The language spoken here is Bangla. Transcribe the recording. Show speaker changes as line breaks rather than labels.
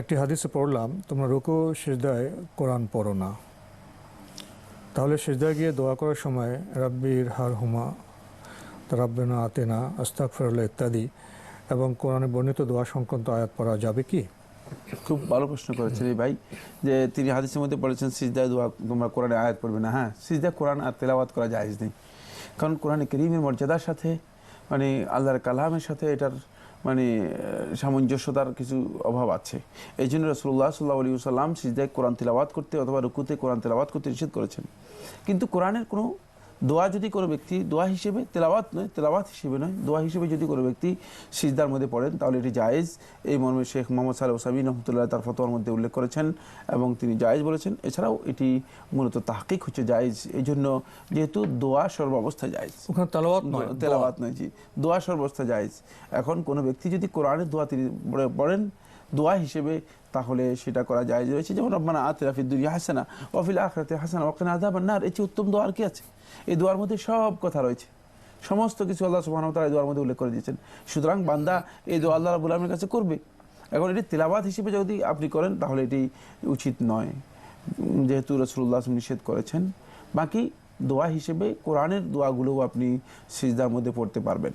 একটি হাদিসে পড়লাম, তোমরা রুকু, সিজদায় কোরআন পড়ো না। তাহলে সিজদায় গিয়ে দোয়া করার সময়, রাব্বির হার হুমা রাব্বেনা আতেনা আস্তাক ফেরুল্লাহ ইত্যাদি, এবং কোরআনে বর্ণিত দোয়া সংক্রান্ত আয়াত পড়া যাবে কি?
খুব ভালো প্রশ্ন করেছেন এই ভাই, যে তিনি হাদিসের মধ্যে বলেছেন, সিজদায় দোয়া, তোমরা কোরআনে আয়াত পড়বে না। হ্যাঁ সিজদা কোরআন আর তেলাওয়াত করা জায়েজ নেই। কারণ কোরআনে করিমের মর্যাদার সাথে মানে আল্লাহর কালামের সাথে এটার মানে সামঞ্জস্যতার কিছু অভাব আছে। এই জন্য রসুল্লাহ সাল্লাহ আলী সাল্লাম সিজদায় কোরআন তিলাবাদ করতে অথবা রুকুতে কোরআন তিলাবাদ করতে নিষেধ করেছেন। কিন্তু কোরআনের কোনো দোয়া যদি কোনো ব্যক্তি দোয়া হিসেবে তেলাওয়াত নয় তেলাওয়াত হিসেবে নয় দোয়া হিসেবে যদি কোনো ব্যক্তি সিজদার মধ্যে পড়েন তাহলে এটি জায়েজ। এই মর্মে শেখ মোহাম্মদ সাল ওসামিন রহমতুল্লাহ তার ফতোয়ার মধ্যে উল্লেখ করেছেন এবং তিনি জায়েজ বলেছেন। এছাড়াও এটি মূলত তাহকিক হচ্ছে জায়েজ। এই জন্য যেহেতু দোয়া সর্বাবস্থায় জায়েজ।
ওখানে তালাওয়াত নয়
তেলাওয়াত নয় জি। দোয়া সর্বাবস্থা জায়েজ। এখন কোনো ব্যক্তি যদি কোরআনের দোয়া তিনি পড়েন দোয়া হিসেবে তাহলে সেটা করা যায়। রয়েছে যেমন, রব্বানা আতিরা ফিদ দুনিয়া হাসানা ওয়াফিল আখরাতে হাসানা ওয়াকিনা আযাবান নার। চেয়ে উত্তম দোয়া আর কি আছে? এই দোয়ার মধ্যে সব কথা রয়েছে। সমস্ত কিছু আল্লাহ এই দোয়ার মধ্যে উল্লেখ করে দিয়েছেন। সুতরাং বান্দা এই দোয়া আল্লাহ রাব্বুল আলামিনের কাছে করবে। এখন এটি তেলাওয়াত হিসেবে যদি আপনি করেন, তাহলে এটি উচিত নয়। যেহেতু রসুল্লাহ নিষেধ করেছেন। বাকি দোয়া হিসেবে কোরআনের দোয়াগুলোও আপনি সিজদার মধ্যে পড়তে পারবেন।